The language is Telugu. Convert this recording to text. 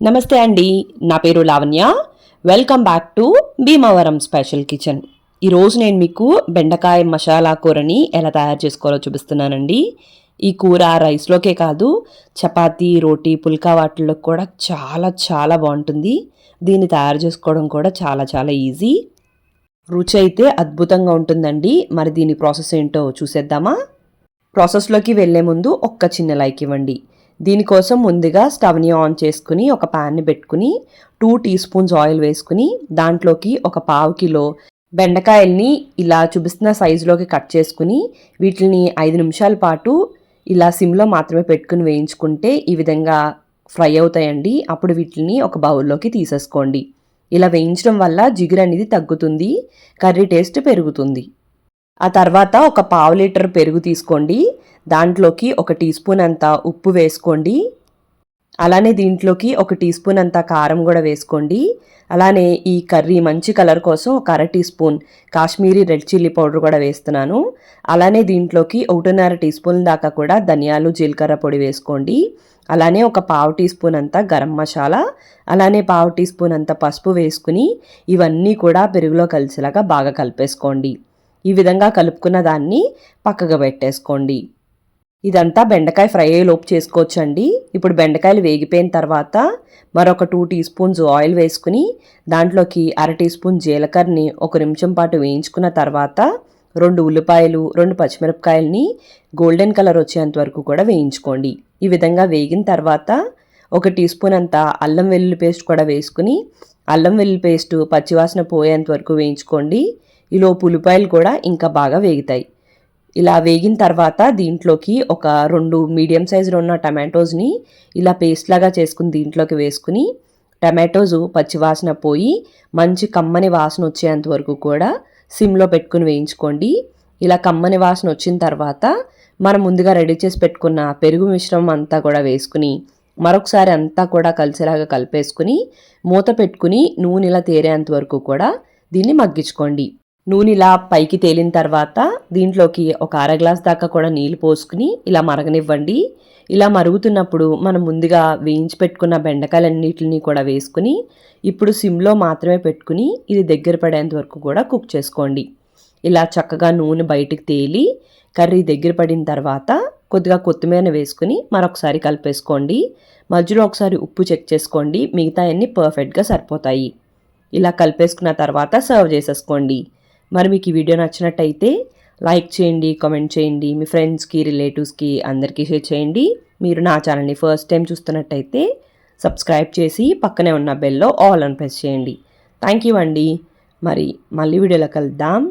నమస్తే అండి. నా పేరు Lavanya. Welcome back to Bhimavaram special kitchen ఈరోజు నేను మీకు బెండకాయ మసాలా కూరని ఎలా తయారు చేసుకోవాలో చూపిస్తున్నానండి. ఈ కూర రైస్లోకే కాదు చపాతీ రోటీ పుల్కా వాటిల్లో కూడా చాలా చాలా బాగుంటుంది. దీన్ని తయారు చేసుకోవడం కూడా చాలా చాలా ఈజీ రుచి అయితే అద్భుతంగా ఉంటుందండి. మరి దీని ప్రాసెస్ ఏంటో చూసేద్దామా? ప్రాసెస్లోకి వెళ్ళే ముందు ఒక్క చిన్న లైక్ ఇవ్వండి. దీనికోసం ముందుగా స్టవ్ని ఆన్ చేసుకుని ఒక ప్యాన్ని పెట్టుకుని టూ టీ స్పూన్స్ ఆయిల్ వేసుకుని దాంట్లోకి ఒక పావు కిలో బెండకాయల్ని ఇలా చూపిస్తున్న సైజులోకి కట్ చేసుకుని వీటిని ఐదు నిమిషాల పాటు ఇలా సిమ్లో మాత్రమే పెట్టుకుని వేయించుకుంటే ఈ విధంగా ఫ్రై అవుతాయండి. అప్పుడు వీటిని ఒక బౌల్లోకి తీసేసుకోండి. ఇలా వేయించడం వల్ల జిగురు అనేది తగ్గుతుంది కర్రీ టేస్ట్ పెరుగుతుంది. ఆ తర్వాత ఒక పావు లీటర్ పెరుగు తీసుకోండి. దాంట్లోకి ఒక టీ స్పూన్ అంత ఉప్పు వేసుకోండి. అలానే దీంట్లోకి ఒక టీ స్పూన్ అంత కారం కూడా వేసుకోండి. అలానే ఈ కర్రీ మంచి కలర్ కోసం ఒక అర teaspoon Kashmiri red chilli powder కూడా వేస్తున్నాను. అలానే దీంట్లోకి ఒకటిన్నర టీ స్పూన్ దాకా కూడా ధనియాలు జీలకర్ర పొడి వేసుకోండి. అలానే ఒక పావు టీ స్పూన్ అంత గరం మసాలా అలానే పావు టీ స్పూన్ అంత పసుపు వేసుకుని ఇవన్నీ కూడా పెరుగులో కలిసేలాగా బాగా కలిపేసుకోండి. ఈ విధంగా కలుపుకున్న దాన్ని పక్కగా పెట్టేసుకోండి. ఇదంతా బెండకాయ ఫ్రై అయ్యేలోపు చేసుకోవచ్చండి. ఇప్పుడు బెండకాయలు వేగిపోయిన తర్వాత మరొక టూ టీ స్పూన్స్ ఆయిల్ వేసుకుని దాంట్లోకి అర టీ స్పూన్ జీలకర్రని ఒక నిమిషం పాటు వేయించుకున్న తర్వాత రెండు ఉల్లిపాయలు రెండు పచ్చిమిరపకాయలని గోల్డెన్ కలర్ వచ్చేంత వరకు కూడా వేయించుకోండి. ఈ విధంగా వేగిన తర్వాత ఒక టీ స్పూన్ అంత అల్లం వెల్లుల్లి పేస్ట్ కూడా వేసుకుని అల్లం వెల్లుల్లి పేస్ట్ పచ్చివాసన పోయేంత వరకు వేయించుకోండి. ఈలోపు ఉల్లిపాయలు కూడా ఇంకా బాగా వేగుతాయి. ఇలా వేగిన తర్వాత దీంట్లోకి ఒక రెండు మీడియం సైజులో ఉన్న టమాటోస్ని ఇలా పేస్ట్ లాగా చేసుకుని దీంట్లోకి వేసుకుని టమాటోస్ పచ్చివాసన పోయి మంచి కమ్మని వాసన వచ్చేంత వరకు కూడా సిమ్లో పెట్టుకుని వేయించుకోండి. ఇలా కమ్మని వాసన వచ్చిన తర్వాత మనం ముందుగా రెడీ చేసి పెట్టుకున్న పెరుగు మిశ్రమం అంతా కూడా వేసుకుని మరొకసారి అంతా కూడా కలిసేలాగా కలిపేసుకుని మూత పెట్టుకుని నూనె ఇలా తేరేంత వరకు కూడా దీన్ని మగ్గించుకోండి. నూనె ఇలా పైకి తేలిన తర్వాత దీంట్లోకి ఒక అర గ్లాస్ దాకా కూడా నీళ్ళు పోసుకుని ఇలా మరగనివ్వండి. ఇలా మరుగుతున్నప్పుడు మనం ముందుగా వేయించి పెట్టుకున్న బెండకాయలన్నిటిని కూడా వేసుకుని ఇప్పుడు సిమ్లో మాత్రమే పెట్టుకుని ఇది దగ్గర పడేంత వరకు కూడా కుక్ చేసుకోండి. ఇలా చక్కగా నూనె బయటికి తేలి కర్రీ దగ్గర పడిన తర్వాత కొద్దిగా కొత్తిమీర వేసుకుని మరొకసారి కలిపేసుకోండి. మధ్యలో ఒకసారి ఉప్పు చెక్ చేసుకోండి. మిగతా అన్నీ పర్ఫెక్ట్గా సరిపోతాయి. ఇలా కలిపేసుకున్న తర్వాత సర్వ్ చేసేసుకోండి. మరి మీకు ఈ వీడియో నచ్చినట్టయితే లైక్ చేయండి కామెంట్ చేయండి మీ ఫ్రెండ్స్కి రిలేటివ్స్కి అందరికీ షేర్ చేయండి. మీరు నా ఛానల్ని ఫస్ట్ టైం చూస్తున్నట్టయితే సబ్స్క్రైబ్ చేసి పక్కనే ఉన్న బెల్లో ఆల్ అని ప్రెస్ చేయండి. థ్యాంక్ యూ అండి. మరి మళ్ళీ వీడియోలో కలుద్దాం.